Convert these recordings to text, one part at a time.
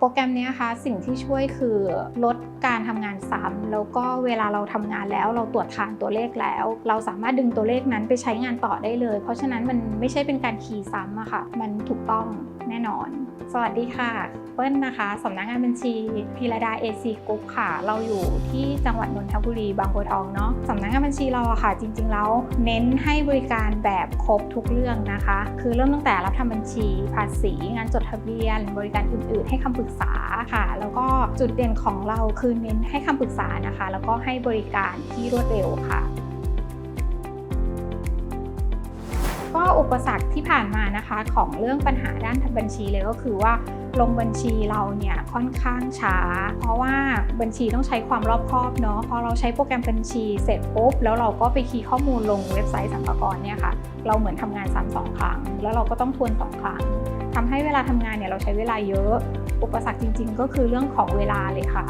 โปรแกรมนี้ยคะสิ่งที่ช่วยคือลดการทำงานซ้ำแล้วก็เวลาเราทำงานแล้วเราตรวจทานตัวเลขแล้ว เราสามารถดึงตัวเลขนั้นไปใช้งานต่อได้เลย เพราะฉะนั้นมันไม่ใช่เป็นการคีย์ซ้ำอะค่ะ มันถูกต้องแน่นอน สวัสดีค่ะ เปิลนะคะสำนักงานบัญชีพีระดาเอซีกรุ๊ปค่ะ เราอยู่ที่จังหวัดนนทบุรีบางบัวทองเนาะสำนักงานบัญชีเราอะค่ะ จริง ๆ แล้วเน้นให้บริการแบบครบทุกเรื่องนะคะ คือเริ่มตั้งแต่รับทำบัญชี ภาษี งานจดทะเบียน บริการอื่น ๆ ให้คำปรึกษาค่ะ แล้วก็จุดเด่นของเราคือเน้นให้คำปรึกษานะคะ แล้วก็ให้บริการที่รวดเร็วค่ะ ก็อุปสรรคที่ผ่านมานะคะของเรื่องปัญหาด้านทำบัญชีเลยก็คือว่าลงบัญชีเราเนี่ยค่อนข้างช้า เพราะว่าบัญชีต้องใช้ความรอบคอบเนาะพอเราใช้โปรแกรมบัญชีเสร็จปุ๊บแล้วเราก็ไปคีย์ข้อมูลลงเว็บไซต์สัมภากระเนี่ยค่ะ เราเหมือนทำงานซ้ำสองครั้ง แล้วเราก็ต้องทวนสองครั้งทำให้เวลาทำงานเนี่ยเราใช้เวลาเยอะ อุปสรรคจริง ๆ ก็คือเรื่องของเวลาเลยค่ะ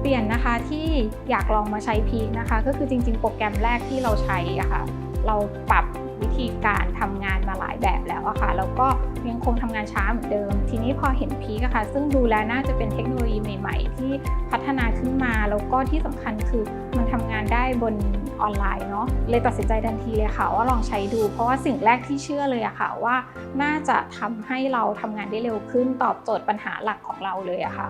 เปลี่ยนนะคะที่อยากลองมาใช้พีคนะคะ ก็คือจริงๆ โปรแกรมแรกที่เราใช้อะค่ะเราปรับวิธีการทำงานมาหลายแบบแล้วอะค่ะแล้วก็ยังคงทำงานช้าเหมือนเดิม ทีนี้พอเห็นพีคอะค่ะ ซึ่งดูแล้วน่าจะเป็นเทคโนโลยีใหม่ ๆ ที่พัฒนาขึ้นมา แล้วก็ที่สำคัญคือมันทำงานได้บนออนไลน์เนาะเลยตัดสินใจทันทีเลยค่ะ ว่าลองใช้ดู เพราะว่าสิ่งแรกที่เชื่อเลยอะค่ะว่าน่าจะทำให้เราทำงานได้เร็วขึ้นตอบโจทย์ปัญหาหลักของเราเลยอะค่ะ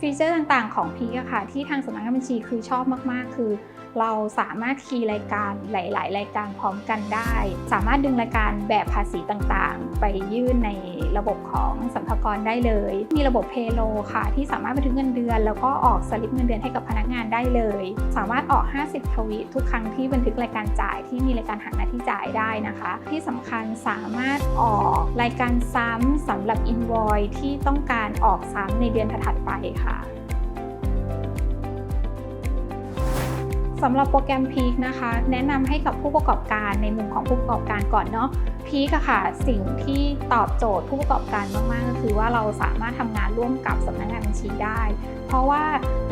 ฟีเจอร์ต่างๆ ของพีกอะค่ะที่ทางสำนักงานบัญชีคือชอบมากๆ คือ เราสามารถคีย์รายการหลาย ๆ รายการพร้อมกันได้ สามารถดึงรายการแบบภาษีต่างๆ ไปยื่นในระบบของสัมภากรได้เลย มีระบบเพโลค่ะ ที่สามารถบันทึกเงินเดือน แล้วก็ออกสลิปเงินเดือนให้กับพนักงานได้เลย สามารถออก 50 ทวีตทุกครั้งที่บันทึกรายการจ่ายที่มีรายการหักหน้าที่จ่ายได้นะคะ ที่สำคัญสามารถออกรายการซ้ำสำหรับอินวอยที่ต้องการออกซ้ำในเดือนถัดไปค่ะสำหรับโปรแกรมพีคนะคะ แนะนำให้กับผู้ประกอบการในมุมของผู้ประกอบการก่อนเนาะพีคอะค่ะ สิ่งที่ตอบโจทย์ผู้ประกอบการมากๆ ก็คือว่าเราสามารถทำงานร่วมกับสำนักงานบัญชีได้ เพราะว่า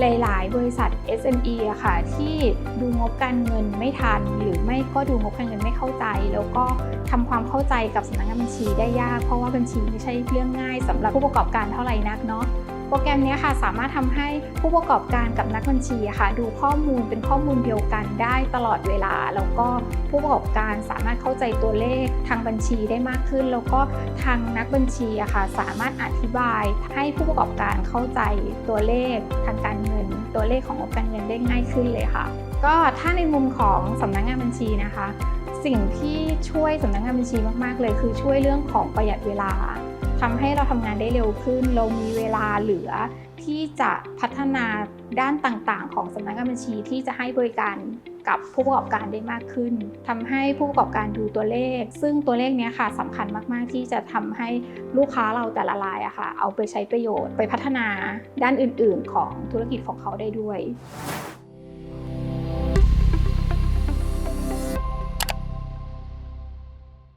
หลาย ๆ บริษัท SME อะค่ะ ที่ดูงบการเงินไม่ทัน หรือไม่ก็ดูงบการเงินไม่เข้าใจ แล้วก็ทำความเข้าใจกับสำนักงานบัญชีได้ยาก เพราะว่าบัญชีไม่ใช่เรื่องง่ายสำหรับผู้ประกอบการเท่าไหร่นักเนาะ โปรแกรมนี้ค่ะสามารถทำให้ผู้ประกอบการกับนักบัญชีค่ะ ดูข้อมูลเป็นข้อมูลเดียวกันได้ตลอดเวลา แล้วก็ผู้ประกอบการสามารถเข้าใจตัวเลขทางบัญชีได้มากขึ้น แล้วก็ทางนักบัญชีอะค่ะสามารถอธิบายให้ผู้ประกอบการเข้าใจตัวเลขทางการเงิน ตัวเลขของงบการเงินได้ง่ายขึ้นเลยค่ะ ก็ถ้าในมุมของสำนักงานบัญชีนะคะ สิ่งที่ช่วยสำนักงานบัญชีมาก ๆ เลยคือช่วยเรื่องของประหยัดเวลา ทำให้เราทำงานได้เร็วขึ้น เรามีเวลาเหลือที่จะพัฒนาด้านต่างๆ ของสำนักงานบัญชีที่จะให้บริการกับผู้ประกอบการได้มากขึ้นทำให้ผู้ประกอบการดูตัวเลข ซึ่งตัวเลขนี้ค่ะสำคัญมากๆที่จะทำให้ลูกค้าเราแต่ละรายอะค่ะ เอาไปใช้ประโยชน์ ไปพัฒนาด้านอื่นๆ ของธุรกิจของเขาได้ด้วย